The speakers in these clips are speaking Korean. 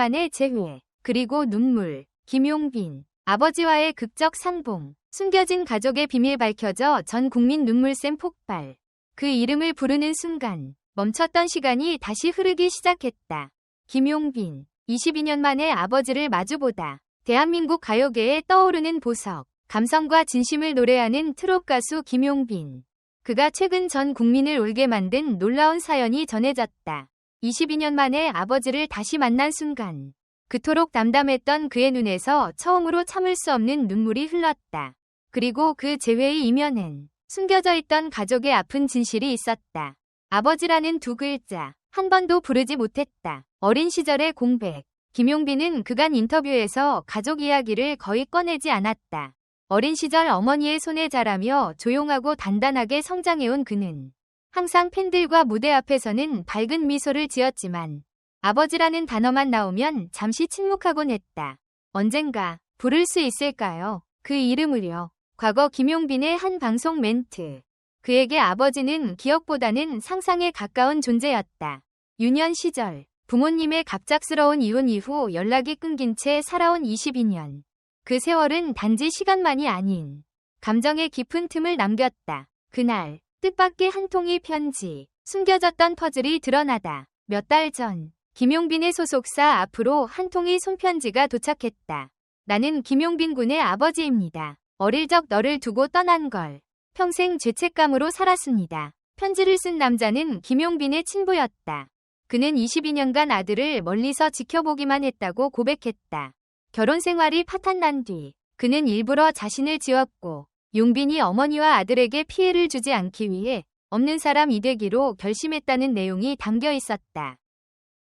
만에 재회, 그리고 눈물, 김용빈, 아버지와의 극적 상봉, 숨겨진 가족의 비밀 밝혀져 전 국민 눈물샘 폭발. 그 이름을 부르는 순간, 멈췄던 시간이 다시 흐르기 시작했다. 김용빈, 22년 만에 아버지를 마주보다. 대한민국 가요계에 떠오르는 보석, 감성과 진심을 노래하는 트롯 가수 김용빈. 그가 최근 전 국민을 울게 만든 놀라운 사연이 전해졌다. 22년 만에 아버지를 다시 만난 순간, 그토록 담담했던 그의 눈에서 처음으로 참을 수 없는 눈물이 흘렀다. 그리고 그 재회의 이면엔 숨겨져 있던 가족의 아픈 진실이 있었다. 아버지라는 두 글자, 한 번도 부르지 못했다. 어린 시절의 공백. 김용빈은 그간 인터뷰에서 가족 이야기를 거의 꺼내지 않았다. 어린 시절 어머니의 손에 자라며 조용하고 단단하게 성장해온 그는 항상 팬들과 무대 앞에서는 밝은 미소를 지었지만 아버지라는 단어만 나오면 잠시 침묵하곤 했다. 언젠가 부를 수 있을까요? 그 이름을요. 과거 김용빈의 한 방송 멘트. 그에게 아버지는 기억보다는 상상에 가까운 존재였다. 유년 시절 부모님의 갑작스러운 이혼 이후 연락이 끊긴 채 살아온 22년. 그 세월은 단지 시간만이 아닌 감정의 깊은 틈을 남겼다. 그날 뜻밖의 한 통의 편지, 숨겨졌던 퍼즐이 드러나다. 몇 달 전, 김용빈의 소속사 앞으로 한 통의 손편지가 도착했다. 나는 김용빈 군의 아버지입니다. 어릴 적 너를 두고 떠난 걸 평생 죄책감으로 살았습니다. 편지를 쓴 남자는 김용빈의 친부였다. 그는 22년간 아들을 멀리서 지켜보기만 했다고 고백했다. 결혼 생활이 파탄난 뒤 그는 일부러 자신을 지웠고 용빈이 어머니와 아들에게 피해를 주지 않기 위해 없는 사람이 되기로 결심했다는 내용이 담겨 있었다.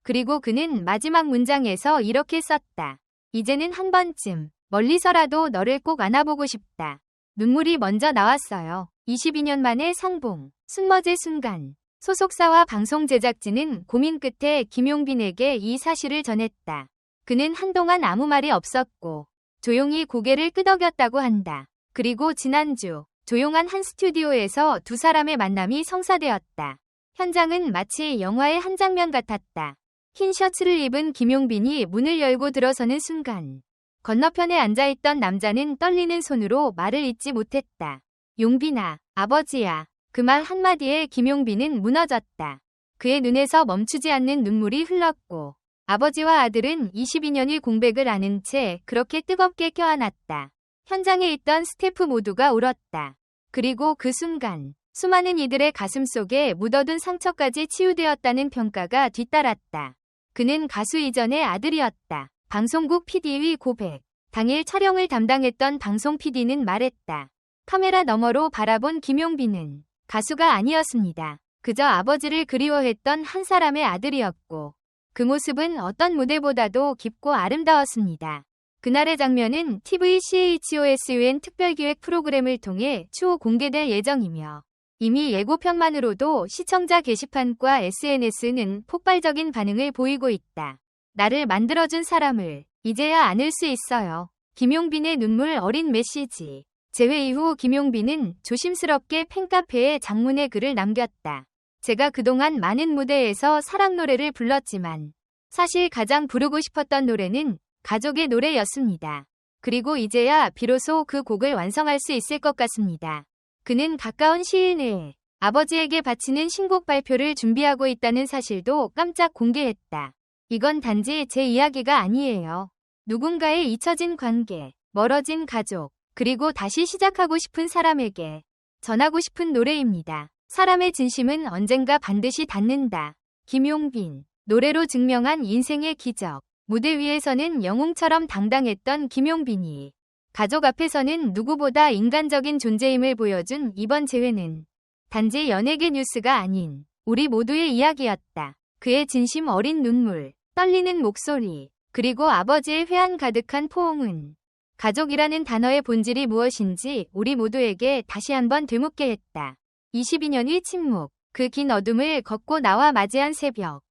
그리고 그는 마지막 문장에서 이렇게 썼다. 이제는 한 번쯤 멀리서라도 너를 꼭 안아보고 싶다. 눈물이 먼저 나왔어요. 22년 만에 상봉, 순머제 순간. 소속사와 방송 제작진은 고민 끝에 김용빈에게 이 사실을 전했다. 그는 한동안 아무 말이 없었고 조용히 고개를 끄덕였다고 한다. 그리고 지난주 조용한 한 스튜디오에서 두 사람의 만남이 성사되었다. 현장은 마치 영화의 한 장면 같았다. 흰 셔츠를 입은 김용빈이 문을 열고 들어서는 순간 건너편에 앉아있던 남자는 떨리는 손으로 말을 잇지 못했다. 용빈아, 아버지야. 그 말 한마디에 김용빈은 무너졌다. 그의 눈에서 멈추지 않는 눈물이 흘렀고 아버지와 아들은 22년의 공백을 아는 채 그렇게 뜨겁게 껴안았다. 현장에 있던 스태프 모두가 울었다. 그리고 그 순간 수많은 이들의 가슴 속에 묻어둔 상처까지 치유되었다는 평가가 뒤따랐다. 그는 가수 이전의 아들이었다. 방송국 PD의 고백. 당일 촬영을 담당했던 방송 PD는 말했다. 카메라 너머로 바라본 김용빈은 가수가 아니었습니다. 그저 아버지를 그리워했던 한 사람의 아들이었고 그 모습은 어떤 무대보다도 깊고 아름다웠습니다. 그날의 장면은 TV CHOSUN 특별기획 프로그램을 통해 추후 공개될 예정이며 이미 예고편만으로도 시청자 게시판과 SNS는 폭발적인 반응을 보이고 있다. 나를 만들어준 사람을 이제야 안을 수 있어요. 김용빈의 눈물 어린 메시지. 재회 이후 김용빈은 조심스럽게 팬카페에 장문의 글을 남겼다. 제가 그동안 많은 무대에서 사랑 노래를 불렀지만 사실 가장 부르고 싶었던 노래는 가족의 노래였습니다. 그리고 이제야 비로소 그 곡을 완성할 수 있을 것 같습니다. 그는 가까운 시일 내에 아버지에게 바치는 신곡 발표를 준비하고 있다는 사실도 깜짝 공개했다. 이건 단지 제 이야기가 아니에요. 누군가의 잊혀진 관계, 멀어진 가족, 그리고 다시 시작하고 싶은 사람에게 전하고 싶은 노래입니다. 사람의 진심은 언젠가 반드시 닿는다. 김용빈, 노래로 증명한 인생의 기적. 무대 위에서는 영웅처럼 당당했던 김용빈이 가족 앞에서는 누구보다 인간적인 존재임을 보여준 이번 재회는 단지 연예계 뉴스가 아닌 우리 모두의 이야기였다. 그의 진심 어린 눈물, 떨리는 목소리, 그리고 아버지의 회한 가득한 포옹은 가족이라는 단어의 본질이 무엇인지 우리 모두에게 다시 한번 되묻게 했다. 22년의 침묵, 그 긴 어둠을 걷고 나와 맞이한 새벽.